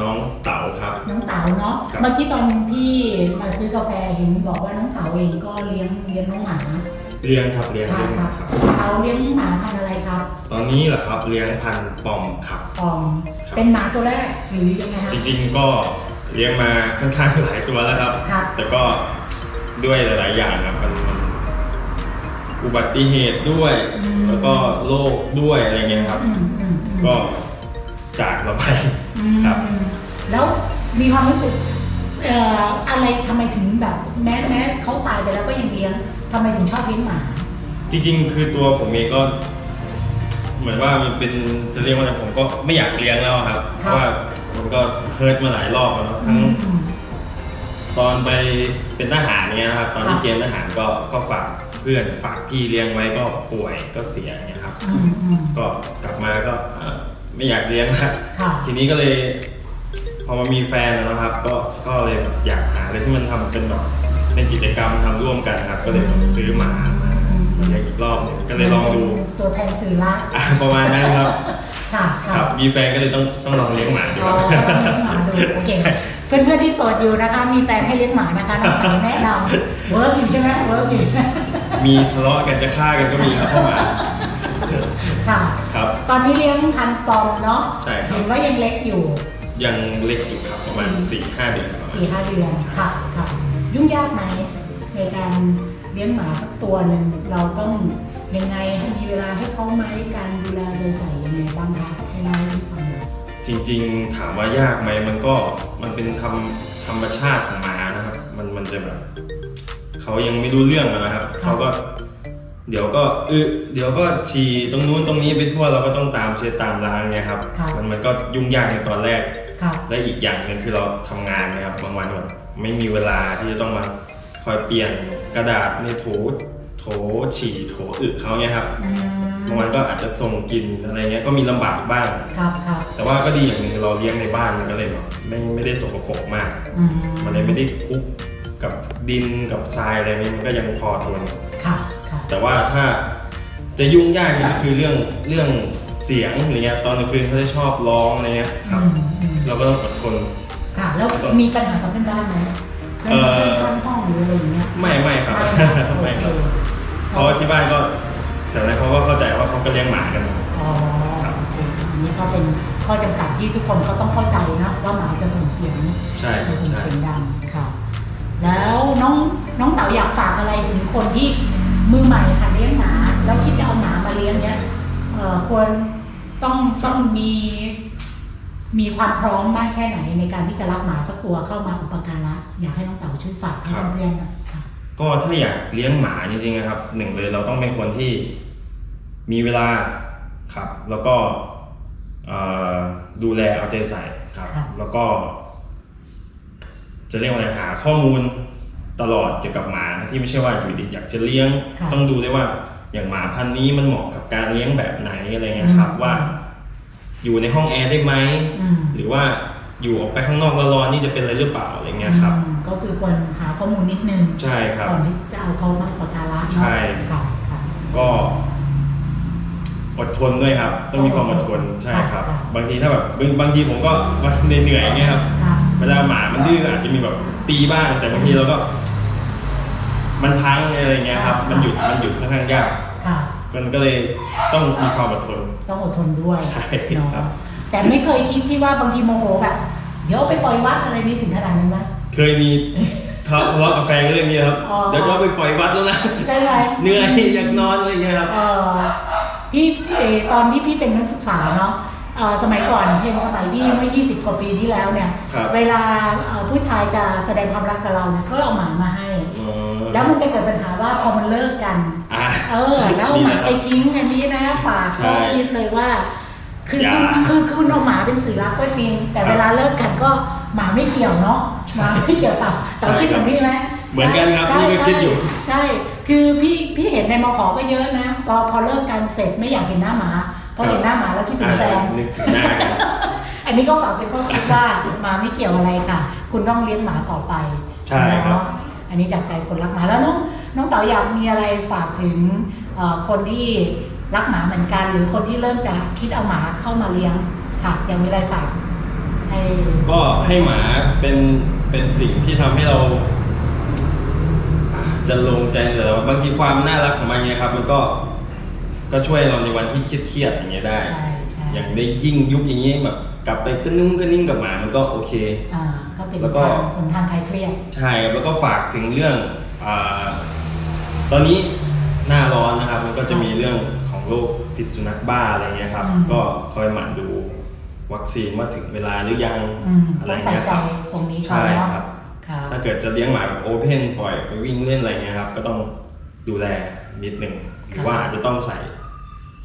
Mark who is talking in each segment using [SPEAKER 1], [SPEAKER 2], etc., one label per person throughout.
[SPEAKER 1] น้องเต๋าครับ
[SPEAKER 2] น้องเต๋าเนาะ
[SPEAKER 1] ครับ
[SPEAKER 2] เมื่อกี้ตอนพี่มาซื้อกาแฟเห็นบอกว่าน้องเต๋าเองก็เลี้ยงเลี้ยงน้องหมา
[SPEAKER 1] เลี้ยงครับเลี้ยง
[SPEAKER 2] ค่ะ
[SPEAKER 1] เลี้ยง
[SPEAKER 2] ครับ
[SPEAKER 1] ครับ
[SPEAKER 2] เต๋าเลี้ยงหมาพันธุ์อะไรครับ
[SPEAKER 1] ตอนนี้เหรอครับเลี้ยงพันธุ์ปอมครับ
[SPEAKER 2] ปอม
[SPEAKER 1] ครับ
[SPEAKER 2] เป็นหมาตัวแรกหรือยังไงคะ
[SPEAKER 1] จริงๆก็เลี้ยงมาค่อนข้างหลายตัวแล้วครับ
[SPEAKER 2] ครับ
[SPEAKER 1] แต่ก็ด้วยหลาย ๆ อย่างครับมันมันอุบัติเหตุด้วยแล้วก็โรคด้วยอะไรเงี้ยครับ
[SPEAKER 2] อืมอืมอืม
[SPEAKER 1] ก็จากเราไป
[SPEAKER 2] อืม
[SPEAKER 1] ครับ
[SPEAKER 2] แล้วมีความรู้สึกเอ่ออะไรทำไมถึงแบบ แม้แม้เขาตายไปแล้วก็ยังเลี้ยงทำไมถึงชอบเลี้ยงหมา
[SPEAKER 1] จริง ๆ คือตัวผมเองก็เหมือนว่ามันเป็นจะเรียกว่าอะไรผมก็ไม่อยากเลี้ยงแล้วครับเพ
[SPEAKER 2] ครับ
[SPEAKER 1] ราะว่ามันก็เฮิร์ตมาหลายรอบแล้วเนอะทั้ง
[SPEAKER 2] อืม
[SPEAKER 1] ตอนไปเป็นทหารเนี้ยครับ ตอน
[SPEAKER 2] ครั
[SPEAKER 1] ที่
[SPEAKER 2] บ
[SPEAKER 1] เกณฑ์ทหารก็ก็ฝากเพื่อนฝากพี่เลี้ยงไว้ก็ป่วยก็เสียเนี้ยครับ
[SPEAKER 2] อืมอืม
[SPEAKER 1] ก็กลับมาก็เอ่อไม่อยากเลี้ยงละ
[SPEAKER 2] ค่ะ
[SPEAKER 1] ทีนี้ก็เลย พอมามีแฟนแล้วนะครับ ก็ก็เลยแบบอยากหาอะไรที่มันทำเป็นแบบเป็นกิจกรรมทำร่วมกันครับ ก็เลยแบบซื้อหมามามาเลี้ยงอีกรอบหนึ่งก็เลยลองดู
[SPEAKER 2] ตัวแทนสื่อละ
[SPEAKER 1] อะประมาณนั้นครับ
[SPEAKER 2] ค่ะ
[SPEAKER 1] ค
[SPEAKER 2] ค่ะ
[SPEAKER 1] รับมีแฟนก็เลยต้องต้องลองเลี้ยงหมาดู
[SPEAKER 2] อ๋อหมาดูโอเคเพื่อนๆที่โสดอยู่นะคะ มีแฟนให้เลี้ยงหมานะคะน้องหมาแนะนำเวิร์กอยู่ใช่ไหมเวิร์กอยู่
[SPEAKER 1] มีทะเลาะกันจะฆ่ากันก็มีครับพ่อหมา
[SPEAKER 2] ค่ะ
[SPEAKER 1] ครับ
[SPEAKER 2] ตอนนี้เลี้ยงพันธุ์ปอมเนาะ
[SPEAKER 1] ใช่ครับ
[SPEAKER 2] เห็นว่ายังเล็กอยู่
[SPEAKER 1] ยังเล็กอยู่ครับประมาณ4ี่ห้าเดือนประมาณ
[SPEAKER 2] สี่ห้าเดือนค่ะค่ะ ยุ่งยากไหมในการเลี้ยงหมาสักตัวหนึ่งเราต้องยังไงให้มีเวลาให้เขาไหมการดูแลใจใส่ยังไงบ้างคะให้น้อยที่ฟังหน่อย
[SPEAKER 1] จริง ๆ ถามว่ายากไหมมันก็มันเป็นธรรมธรรมชาติของหมานะครับ มันมันจะแบบเขายังไม่รู้เรื่องอะนะครับเขาก็เดี๋ยวก็อึเดี๋ยวก็ฉี่ตรงนู้นตรงนี้ไปทั่วเราก็ต้องตามเช็ดตามล้างเนี่ยครับ มันมันก็ยุ่งยากในตอนแรก
[SPEAKER 2] ค่ะ
[SPEAKER 1] และอีกอย่างหนึงคือเราทำงานนะครับบางวันแบบไม่มีเวลาที่จะต้องมาคอยเปลี่ยนกระดาษในโถโถฉี่โถอึเขาเนี่ยครับ
[SPEAKER 2] อืม
[SPEAKER 1] บางวันก็อาจจะส่งกลินอะไรเงี้ยก็มีลำบากบ้าง
[SPEAKER 2] ครับครับ
[SPEAKER 1] แต่ว่าก็ดีอย่างหนึ่งเราเลี้ยงในบ้านมันก็เลยแบบไม่ไม่ได้สกปรกมาก
[SPEAKER 2] อืม
[SPEAKER 1] มันเลยไม่ได้คลุกกับดินกับทรายอะไรนี้มันก็ยังพอทน
[SPEAKER 2] ค่ะค่ะ
[SPEAKER 1] แต่ว่าถ้าจะยุ่งยากนี่ก็คือเรื่องเรื่อง เสียงอะไรเงี้ยตอนกลางคืนเขาจะชอบร้องอะไรเงี้ยครับ
[SPEAKER 2] อืมอืม
[SPEAKER 1] เราก็ต้องอดทน
[SPEAKER 2] ค่ะ แล้วมีปัญหากับเพื่อนบ้านไหมเพื่อน
[SPEAKER 1] เอ่อ
[SPEAKER 2] เพื่อนข้างห้องหรืออะไรอย่างเงี้ย
[SPEAKER 1] ไม่ไม่ครับ
[SPEAKER 2] ไม่
[SPEAKER 1] ไม่ครับ
[SPEAKER 2] โอเค
[SPEAKER 1] เพราะว่าที่บ้านก็แต่ละเขาก็เข้าใจว่าเขาก็เลี้ยงหมากัน
[SPEAKER 2] อ๋อโอเคอันนี้ก็เป็นข้อจำกัดที่ทุกคนก็ต้องเข้าใจนะว่าหมาจะส่งเสียง
[SPEAKER 1] ใช่
[SPEAKER 2] จะส่ง
[SPEAKER 1] ใช่
[SPEAKER 2] เสียงดังค่ะ แล้วน้องน้องเต๋าอยากฝากอะไรถึงคนที่มือใหม่ค่ะเลี้ยงหมา แล้วคิดจะเอาหมามาเลี้ยงเนี้ยเอ่อ ควรต้องต้องมีมีความพร้อมมากแค่ไหนในการที่จะรับหมาสักตัวเข้ามาอุปการะอยากให้น้องเต๋าช่วยฝากให้เพื่อนๆหนะค่ะ
[SPEAKER 1] ก็ถ้าอยากเลี้ยงหมาจริงๆนะครับหนึ่งเลยเราต้องเป็นคนที่มีเวลาครับ แล้วก็เอ่อดูแลเอาใจใส่ครับ
[SPEAKER 2] ครับ
[SPEAKER 1] แล้วก็ จะเรียกว่าอะไรหาข้อมูลตลอดเกี่ยวกับหมาที่ไม่ใช่ว่าอยู่ดีอยากจะเลี้ยง
[SPEAKER 2] ครับ
[SPEAKER 1] ต้องดูด้วยว่า อย่างหมาพันธุ์นี้มันเหมาะกับการเลี้ยงแบบไหนอะไรเงี้ยครับ
[SPEAKER 2] อืม
[SPEAKER 1] ว่า อยู่ในห้องแอร์ได้ไหม
[SPEAKER 2] อืม
[SPEAKER 1] หรือว่าอยู่ออกไปข้างนอกแล้วร้อนนี่จะเป็นอะไรหรือเปล่าอะไรเงี้ยครับ
[SPEAKER 2] อืมก็คือควรหาข้อมูลนิดนึง
[SPEAKER 1] ใช่ครับ
[SPEAKER 2] ก่อนที่จะเอาเขามาอุปการะเนอะ
[SPEAKER 1] ใช่
[SPEAKER 2] ค่ะค่ะ
[SPEAKER 1] ก็อดทนด้วยครับ ต้องมีความอดทนใช่ครับ
[SPEAKER 2] ค่ะ
[SPEAKER 1] บางทีถ้าแบบบางบางทีผมก็วันเหนื่อยๆอย่างเงี้ยครับ
[SPEAKER 2] ค่ะ
[SPEAKER 1] เวลาหมามันดื้ออาจจะมีแบบตีบ้าง แต่บางทีเราก็ มันพังอะไรเงี้ยครับมันหยุดมันหยุดค่อนข้างยาก
[SPEAKER 2] ค่ะ
[SPEAKER 1] มันก็เลยต้องมีความอดทน
[SPEAKER 2] ต้องอดทนด้วย
[SPEAKER 1] ใช่
[SPEAKER 2] เนาะ
[SPEAKER 1] ครับ
[SPEAKER 2] แต่ไม่เคยคิดที่ว่าบางทีโมโหแบบเดี๋ยวไปปล่อยวัดอะไรนี่ถึงขนาดนั้นไหม
[SPEAKER 1] เคยมีทะทะเลาะกับแฟนเรื่องนี้ครับ
[SPEAKER 2] อ๋อ
[SPEAKER 1] เดี๋ยวจะเอาไปปล่อยวัดแล้วนะ
[SPEAKER 2] ใช่ไหม
[SPEAKER 1] เหนื่อยอยากนอนอะไรเงี้ยครับ
[SPEAKER 2] เออพี่พี่เอตอนที่พี่เป็นนักศึกษาเนาะเอ่อสมัยก่อนเพลงสมัยพี่เมื่อ 20 กว่าปีที่แล้วเนี่ย
[SPEAKER 1] ครับ
[SPEAKER 2] เวลาเอ่อผู้ชายจะแสดงความรักกับเราเนี่ยก็เอาหมามาให้
[SPEAKER 1] อ๋อ
[SPEAKER 2] แล้วมันจะเกิดปัญหาว่าพอมันเลิกกัน
[SPEAKER 1] อะ
[SPEAKER 2] เออ แล้วเอาหมาไปทิ้งอันนี้นะ ฝาก
[SPEAKER 1] ใช่
[SPEAKER 2] ก็คิดเลยว่า คือ
[SPEAKER 1] อย่า
[SPEAKER 2] คุณคือคือคุณเอาหมาเป็นสื่อรักก็จริง แต่
[SPEAKER 1] ครับ
[SPEAKER 2] เวลาเลิกกันก็หมาไม่เกี่ยวเนาะ
[SPEAKER 1] ใช่
[SPEAKER 2] หมาไม่เกี่ยวเต่าเต่า
[SPEAKER 1] ใช่
[SPEAKER 2] คิดแบบนี้ไหม
[SPEAKER 1] เหมือนกันครับ
[SPEAKER 2] ใช่
[SPEAKER 1] พี่ก็คิดอยู่
[SPEAKER 2] ใช่ คือพี่พี่เห็นในมขก็เยอะนะพอพอเลิกกันเสร็จไม่อยากเห็นหน้าหมาพอเห็นหน้าหมาแล้วคิดถึงแฟน
[SPEAKER 1] นึกถึงหน้ากัน
[SPEAKER 2] อันนี้ก็ฝากเป็นข้อคิดว่าหมาไม่เกี่ยวอะไรค่ะ คุณต้องเลี้ยงหมาต่อไป
[SPEAKER 1] ใช่ครับ
[SPEAKER 2] เนาะ อันนี้จากใจคนรักหมาแล้วน้องน้องเต๋าอยากมีอะไรฝากถึงเอ่อคนที่รักหมาเหมือนกัน หรือคนที่เริ่มจะคิดเอาหมาเข้ามาเลี้ยงค่ะอยากมีอะไรฝากให้
[SPEAKER 1] ก็ให้หมาเป็นเป็นสิ่งที่ทำให้เราอ่าจะลงใจแต่ว่าบางทีความน่ารักของมันเนี่ยครับ มันก็ก็ช่วยเราในวันที่เครียดๆอย่างเงี้ยได้
[SPEAKER 2] ใช่ใช่
[SPEAKER 1] อย่างได้ยิ่งยุคอย่างนี้แบบกลับไปก็นุ่งก็นิ่งกับหมามันก็โอเค
[SPEAKER 2] อ่าก็เป็น
[SPEAKER 1] แล้วก็
[SPEAKER 2] ทางหนทางคลายเครียด
[SPEAKER 1] ใช่ครับแล้วก็ฝากถึงเรื่องอาตอนนี้หน้าร้อนนะครับ มันก็จะมีเรื่องของโรคพิษสุนัขบ้าอะไรเงี้ยครับ
[SPEAKER 2] อืม
[SPEAKER 1] ก็คอยหมั่นดูวัคซีนว่าถึงเวลาหรือยัง
[SPEAKER 2] อืม
[SPEAKER 1] อะไร
[SPEAKER 2] ต้องใส่
[SPEAKER 1] เงี้ย
[SPEAKER 2] ใจ
[SPEAKER 1] ครับ
[SPEAKER 2] ตรงนี้ก่อน
[SPEAKER 1] ใช่
[SPEAKER 2] เนาะ
[SPEAKER 1] ครับ
[SPEAKER 2] ครับ
[SPEAKER 1] ถ้าเกิดจะเลี้ยงหมาแบบโอเพนปล่อยไปวิ่งเล่นอะไรเงี้ยครับ ก็ต้องดูแลนิดหนึ่งหรือว่าอาจจะต้องใส่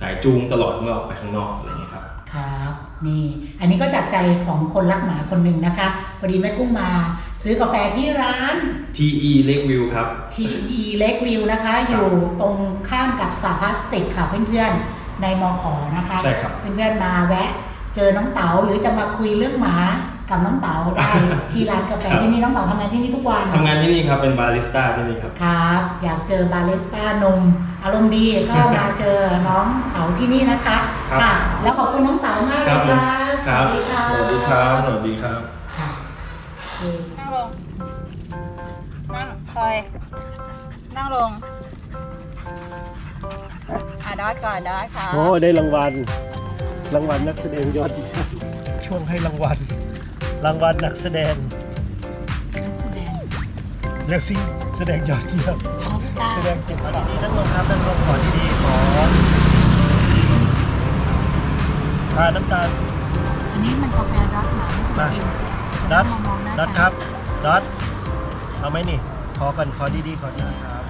[SPEAKER 1] สายจูงตลอดเมื่อออกไปข้างนอกอะไรเงี้ยครับ
[SPEAKER 2] ครับนี่อันนี้ก็จากใจของคนรักหมาคนหนึ่งนะคะพอดีแม่กุ้งมา ซื้อกาแฟที่ร้าน
[SPEAKER 1] TE Lake View ครับ
[SPEAKER 2] TE Lake View นะคะ อยู่ตรงข้ามกับสาพลาสติกค่ะเพื่อนๆในมอขอนะคะ
[SPEAKER 1] ใช่ครับ
[SPEAKER 2] เพื่อนๆมาแวะ เจอน้องเต๋าหรือจะมาคุยเรื่องหมา กับน้องเต๋าได้ ที่ร้านกาแฟที่นี่น้องเต๋าทำงานที่นี่ทุกวัน
[SPEAKER 1] ทำงานที่นี่ครับเป็นบาริสต้าที่นี่ครับ
[SPEAKER 2] ครับ อยากเจอบาริสต้านมอารมณ์ดีก็มาเจอน้องเต๋าที่นี่นะคะ
[SPEAKER 1] ครับ
[SPEAKER 2] ค่ะแล้วขอบคุณน้องเต๋ามากเล
[SPEAKER 1] ครั
[SPEAKER 2] ย
[SPEAKER 1] บ
[SPEAKER 2] ค
[SPEAKER 1] ผม
[SPEAKER 2] รับ
[SPEAKER 1] ครับ
[SPEAKER 2] สวัสดีครับ
[SPEAKER 1] สวัสดีครับสวัสดีครับ
[SPEAKER 2] ค่ะโอเค
[SPEAKER 3] นั่งลง นั่งคอย นั่งลง อะดอดก่อนดอดค่ะ
[SPEAKER 4] โอ้ได้รางวัล รางวัลนักแสดงยอดเยี่ยมช่วงให้รางวัล รางวัลนักแสดง
[SPEAKER 2] แสดง
[SPEAKER 4] เรียกซิแสดงยอดเยี่ยม
[SPEAKER 2] ออสการ์
[SPEAKER 4] แสดงเก่งระดับนี้นั่งลงครับนั่งลงขอที่ดีขอทาน้ำตาล
[SPEAKER 2] อันนี้มันกาแฟรักหมาไม่ถูก
[SPEAKER 4] มา
[SPEAKER 2] เอง
[SPEAKER 4] ดัด
[SPEAKER 2] มองๆหน้า
[SPEAKER 4] ดัดครับดัดเอาไหมนี่ ขอก่อนขอดีๆขอดีๆครับ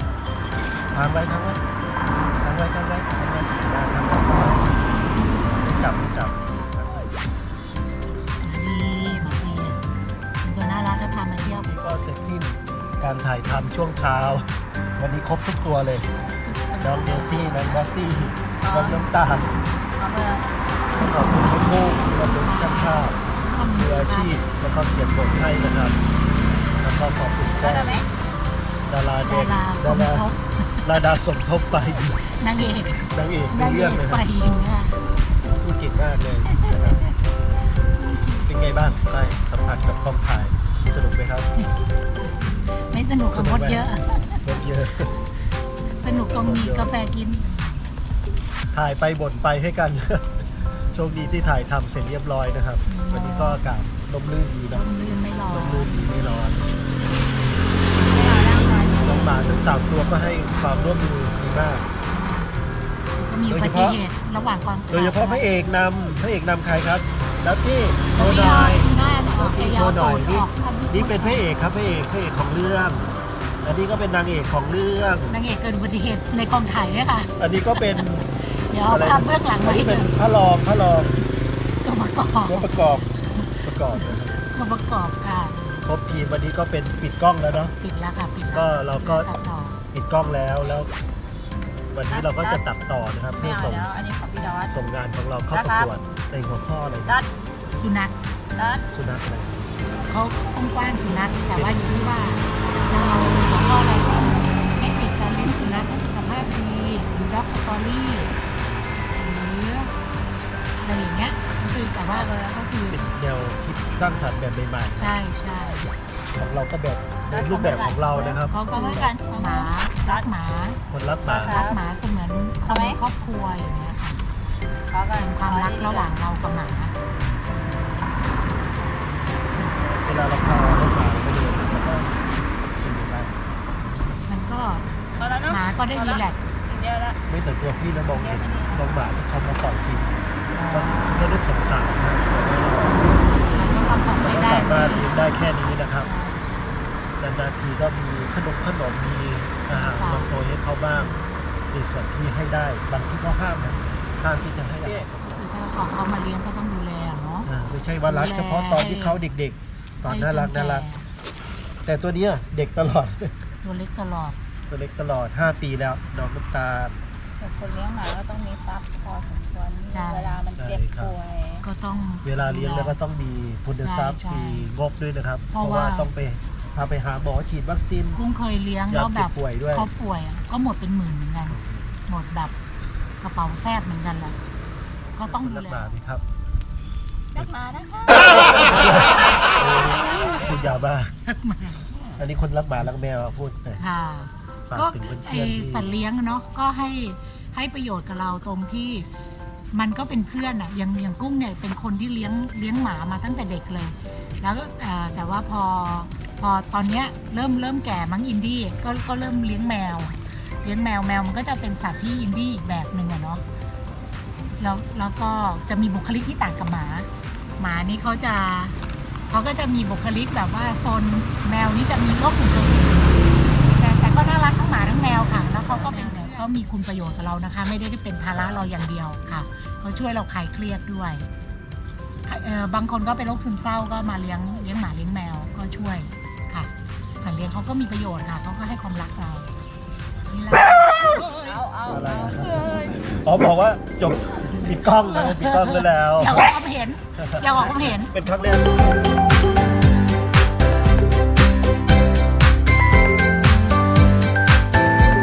[SPEAKER 4] ทางไว้ทางไว้ทางไว้ทางไว้ทางไว้ได้ทางไว้ 3 ช่วงเช้า วันนี้ครบทุกตัวเลย น้องเจสซี่ น้องบัตตี้ น้องน้ำตาลขอบคุณทั้งคู่ขอบคุณช่างภาพมืออาชีพแล้วก็เขียนบทให้นะครับ แล้วก็ขอบคุณแก้ดาราเด็
[SPEAKER 2] ก
[SPEAKER 4] ดาราดาราสมทบไป
[SPEAKER 2] นางเอก
[SPEAKER 4] นางเอกใน
[SPEAKER 2] เรื่
[SPEAKER 4] องเลยรู้จิตมากเลยเป็นไงบ้างได้สัมผัสกับกองถ่ายสนุกไหมครับ
[SPEAKER 2] ไม่สนุกกับมดเยอะ
[SPEAKER 4] รถเยอะ
[SPEAKER 2] สนุกตรงมีกาแฟกิน
[SPEAKER 4] ถ่ายไปบ่นไปให้กัน โชคดีที่ถ่ายทำเสร็จเรียบร้อยนะครับ วันนี้ก็อากาศลมลื่นดี
[SPEAKER 2] ล
[SPEAKER 4] นะ
[SPEAKER 2] มลื่นไม่ร้อ
[SPEAKER 4] ล
[SPEAKER 2] น
[SPEAKER 4] มลื่นดีไม่ร้อน
[SPEAKER 3] นั่งก่อน
[SPEAKER 4] น้องหมาทั้งสามตัวก็ให้ความร่วมมือดีมาก
[SPEAKER 2] ก็มีอุบัติเหตุระหว่างกอง
[SPEAKER 4] โดยเฉพาะพระเอกนำพระเอกนำใครครับดัตตี้โช
[SPEAKER 2] โอ้
[SPEAKER 4] ว์
[SPEAKER 2] ย
[SPEAKER 4] หน่อย
[SPEAKER 2] หน้าอ
[SPEAKER 4] ดั
[SPEAKER 2] อ
[SPEAKER 4] ต
[SPEAKER 2] ก
[SPEAKER 4] ตี้
[SPEAKER 2] ยา
[SPEAKER 4] โช
[SPEAKER 2] ว
[SPEAKER 4] ว์หน่อย
[SPEAKER 2] ๆ
[SPEAKER 4] นี่
[SPEAKER 2] ออก
[SPEAKER 4] นี่เป็นพระเอกครับพระเอกพระเอกของเรื่องอันนี้ก็เป็นนางเอกของเรื่อง
[SPEAKER 2] นางเอกเกิดอุบัติเหตุในกองถ่ายเนี่ยค่ะ
[SPEAKER 4] อันนี้ก็เป็น
[SPEAKER 2] เดี๋ยวเอาภาพเบื้องหลัง
[SPEAKER 4] อั
[SPEAKER 2] มานให้
[SPEAKER 4] นี้
[SPEAKER 2] ดู
[SPEAKER 4] เป็นพระรองพระรอง
[SPEAKER 2] ก็ประกอบ
[SPEAKER 4] ตัวประกอบประกอบนะครับ
[SPEAKER 2] ก็ประกอบค่ะ
[SPEAKER 4] ครบทีมวันนี้ก็เป็นปิดกล้องแล้วเนาะ
[SPEAKER 2] ปิดแล้วค่ะปิดแล้ว
[SPEAKER 4] ก็เราก็
[SPEAKER 2] ตัดต่อ
[SPEAKER 4] ปิดกล้องแล้วแล้ว วันนี้เราก็จะตัดต่อนะครับ
[SPEAKER 3] ไม่
[SPEAKER 4] เพื่อ
[SPEAKER 3] เอา
[SPEAKER 4] ส่ง
[SPEAKER 3] เดี๋ยวอันนี้ของพี่ดอด
[SPEAKER 4] ส่งงานของเราเข้าประกวดในหัวข้ออะไร
[SPEAKER 3] ดอ
[SPEAKER 4] นะ
[SPEAKER 3] ด
[SPEAKER 2] สุนัข
[SPEAKER 3] ดอด
[SPEAKER 4] สุนัขอะไร
[SPEAKER 2] เขากว้างๆสุนัขแต่ว่าอยู่ที่ว่าจะเอาหัวข้ออะไรเทคนิคการเลี้ยงสุนัขให้สุขภาพดีหรือด็อกสตอรี่หรืออะไรอย่างเงี้ยก็คือแต่ว่าก็คือ
[SPEAKER 4] เป็นแนวคิดสร้างสรรค์แบบใหม่ๆ
[SPEAKER 2] ใช่ใช่
[SPEAKER 4] ของเราก็แบบในรูปแบบของเรานะครับ
[SPEAKER 2] เขาก็คือหมารักหมา
[SPEAKER 4] คนรักหมา
[SPEAKER 2] รักหมาเสมือนคนในครอบครัวอย่างเงี้ยค่ะ
[SPEAKER 3] ขอก่อน
[SPEAKER 2] เป็นความรักระหว่างเรากับหมา
[SPEAKER 4] เวลาเราพาน้องหมาไปเดินแล้วก็เป็นยังไง
[SPEAKER 2] มันก็
[SPEAKER 3] พอแล้วเนาะ
[SPEAKER 2] หมาก็ได้รีแลกซ์
[SPEAKER 3] เดี๋ยวละ
[SPEAKER 4] ไม่แต่ตัวพี่นะมองเห็นน้องหมาที่เขามาปล่อยทิ้งก็ก็นึกสงสารนะแต่ว่าเรา
[SPEAKER 2] มันก็ซัพพอร์ต
[SPEAKER 4] เรา
[SPEAKER 2] ไม่
[SPEAKER 4] ก็
[SPEAKER 2] ได้
[SPEAKER 4] สามารถเลี้ยงได้แค่นี้นะครับนานๆทีก็มีขนมขนมมีอาหารมาโปรยให้เขาบ้างในส่วนที่ให้ได้บางที่ก็ห้ามนะห้ามที่จะให้อาหาร
[SPEAKER 2] คือถ้าเอาเขามาเลี้ยงก็ต้องดูแลอะเนาะ
[SPEAKER 4] อ่าไม่ใช่ว่ารักเฉพาะตอนที่เขาเด็กๆ ตอนน่ารักน่ารัก แต่ตัวเนี้ยเด็กตลอด
[SPEAKER 2] ตัวเล็กตลอด
[SPEAKER 4] ตัวเล็กตลอด 5 ปีแล้วน้องน้ำตาล
[SPEAKER 3] แต่คนเลี้ยงหมาก็ต้องมีทรัพย์พอสมควร
[SPEAKER 2] ใช่
[SPEAKER 3] เวลามันเจ็บ
[SPEAKER 4] ใช่ครับ
[SPEAKER 3] ป่วย
[SPEAKER 2] ก็ต้อง
[SPEAKER 4] เวลาเลี้ยงแล้วก็ต้องมีทุนทรัพย์
[SPEAKER 2] ใช่ใช่
[SPEAKER 4] มีงบด้วยนะครับ
[SPEAKER 2] เพ
[SPEAKER 4] เพ
[SPEAKER 2] ราะ
[SPEAKER 4] ราะว่า
[SPEAKER 2] ว่า
[SPEAKER 4] ต้องไปพาไปหาหมอฉีดวัคซีน
[SPEAKER 2] กุ้งเคยเลี้ยง
[SPEAKER 4] ยาม
[SPEAKER 2] แล้วแบบ
[SPEAKER 4] เจ็บป่วยด้วย
[SPEAKER 2] เขาป่วยอะก็หมดเป็นหมื่นเหมือนกัน หมดแบบกระเป๋าแฟบเหมือนกันแหละก็ต้อง
[SPEAKER 4] คุณ
[SPEAKER 2] ดู
[SPEAKER 4] รัก
[SPEAKER 2] แล
[SPEAKER 4] หมาไหมครับ
[SPEAKER 3] รักหมานะคะ
[SPEAKER 4] มากอันนี้คนรักหมารักแมวพูดหน่อย
[SPEAKER 2] ค่ะ
[SPEAKER 4] ฝาก
[SPEAKER 2] ก็
[SPEAKER 4] ถึงเพื่
[SPEAKER 2] ไอ
[SPEAKER 4] อนๆที่
[SPEAKER 2] สัตว์เลี้ยงเนาะก็ให้ให้ประโยชน์กับเราตรงที่มันก็เป็นเพื่อนอะอย่างอย่างกุ้งเนี่ยเป็นคนที่เลี้ยงเลี้ยงหมามาตั้งแต่เด็กเลย แล้วก็เอ่อแต่ว่าพอพอตอนเนี้ยเริ่มเริ่มแก่มั้งอินดี้ก็ก็เริ่มเลี้ยงแมว เลี้ยงแมวแมวมันก็จะเป็นสัตว์ที่อินดี้อีกแบบหนึ่งอะเนาะแล้วแล้วก็จะมีบุคลิกที่ต่างกับหมา หมานี่เขาจะ เขาก็จะมีบุคลิกแบบว่าโซนแมวนี่จะมีโรคส่นตัวแต่แต่ก็น่ารักทั้งหมาทั้งแมวค่ะ แล้วเขาก็เป็นก็มีคุณประโยชน์กับเรานะคะ ไม่ได้เป็นภาระเราอย่างเดียวค่ะเขาช่วยเราคลายเครียดด้วยเออบางคนก็เป็นโรคซึมเศร้าก็มาเลี้ยงเลี้ยงหมาเลี้ยงแมวก็ช่วยค่ะ สัตว์เลี้ยงเขาก็มีประโยชน์ค่ะเขาก็ให้ความรักเรานี่แหละ
[SPEAKER 3] เอาเอา
[SPEAKER 4] อะไร
[SPEAKER 3] เอา
[SPEAKER 4] อ๋อบอกว่าจบปิดกล้องนะปิดกล้องไปแล้ว
[SPEAKER 2] อย่าออกความเห็นอย่าออกความเห็น
[SPEAKER 4] เป็นครั้งแรก